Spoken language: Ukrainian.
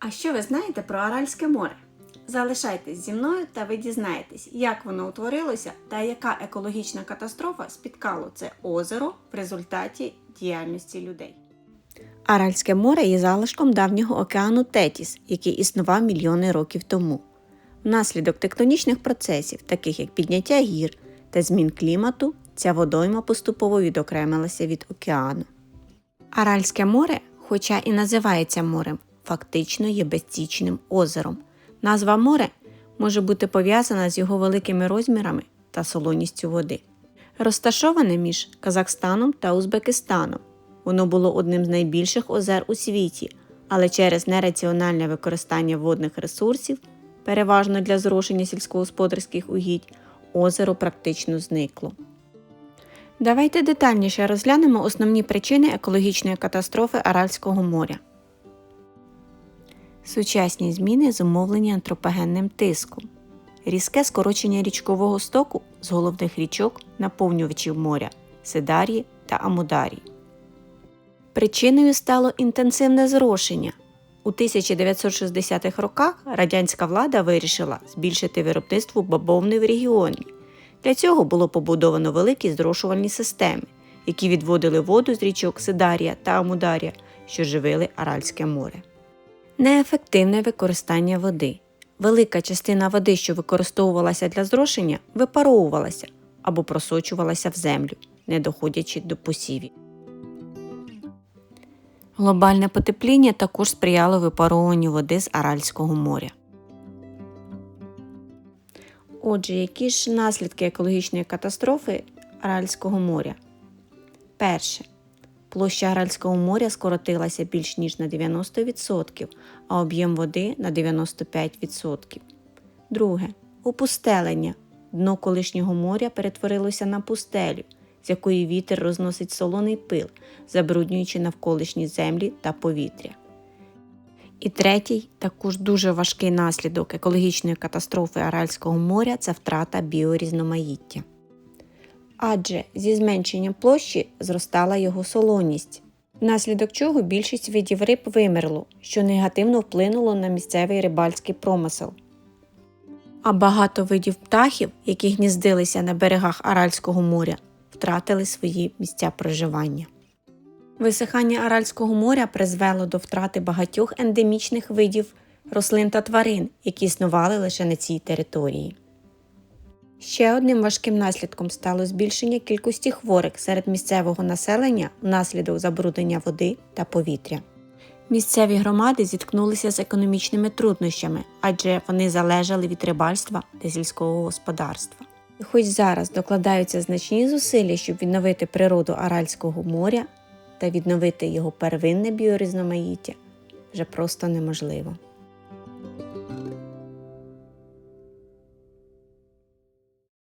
А що ви знаєте про Аральське море? Залишайтесь зі мною та ви дізнаєтесь, як воно утворилося та яка екологічна катастрофа спіткало це озеро в результаті діяльності людей. Аральське море є залишком давнього океану Тетіс, який існував мільйони років тому. Внаслідок тектонічних процесів, таких як підняття гір та змін клімату, ця водойма поступово відокремилася від океану. Аральське море, хоча і називається морем, фактично є безстічним озером. Назва море може бути пов'язана з його великими розмірами та солоністю води. Розташоване між Казахстаном та Узбекистаном. Воно було одним з найбільших озер у світі, але через нераціональне використання водних ресурсів, переважно для зрошення сільськогосподарських угідь, озеро практично зникло. Давайте детальніше розглянемо основні причини екологічної катастрофи Аральського моря. Сучасні зміни зумовлені антропогенним тиском, різке скорочення річкового стоку з головних річок наповнювачів моря Сидарії та Амударії. Причиною стало інтенсивне зрошення. У 1960-х роках радянська влада вирішила збільшити виробництво бавовни в регіоні. Для цього було побудовано великі зрошувальні системи, які відводили воду з річок Сидарія та Амударія, що живили Аральське море. Неефективне використання води. Велика частина води, що використовувалася для зрошення, випаровувалася або просочувалася в землю, не доходячи до посівів. Глобальне потепління також сприяло випаровуванню води з Аральського моря. Отже, які ж наслідки екологічної катастрофи Аральського моря? Перше. Площа Аральського моря скоротилася більш ніж на 90%, а об'єм води на 95%. Друге. Опустелення. Дно колишнього моря перетворилося на пустелю, з якої вітер розносить солоний пил, забруднюючи навколишні землі та повітря. І третій, також дуже важкий наслідок екологічної катастрофи Аральського моря це втрата біорізноманіття. Адже зі зменшенням площі зростала його солоність, внаслідок чого більшість видів риб вимерло, що негативно вплинуло на місцевий рибальський промисел. А багато видів птахів, які гніздилися на берегах Аральського моря, втратили свої місця проживання. Висихання Аральського моря призвело до втрати багатьох ендемічних видів рослин та тварин, які існували лише на цій території. Ще одним важким наслідком стало збільшення кількості хворих серед місцевого населення внаслідок забруднення води та повітря. Місцеві громади зіткнулися з економічними труднощами, адже вони залежали від рибальства та сільського господарства. І хоч зараз докладаються значні зусилля, щоб відновити природу Аральського моря та відновити його первинне біорізноманіття, вже просто неможливо.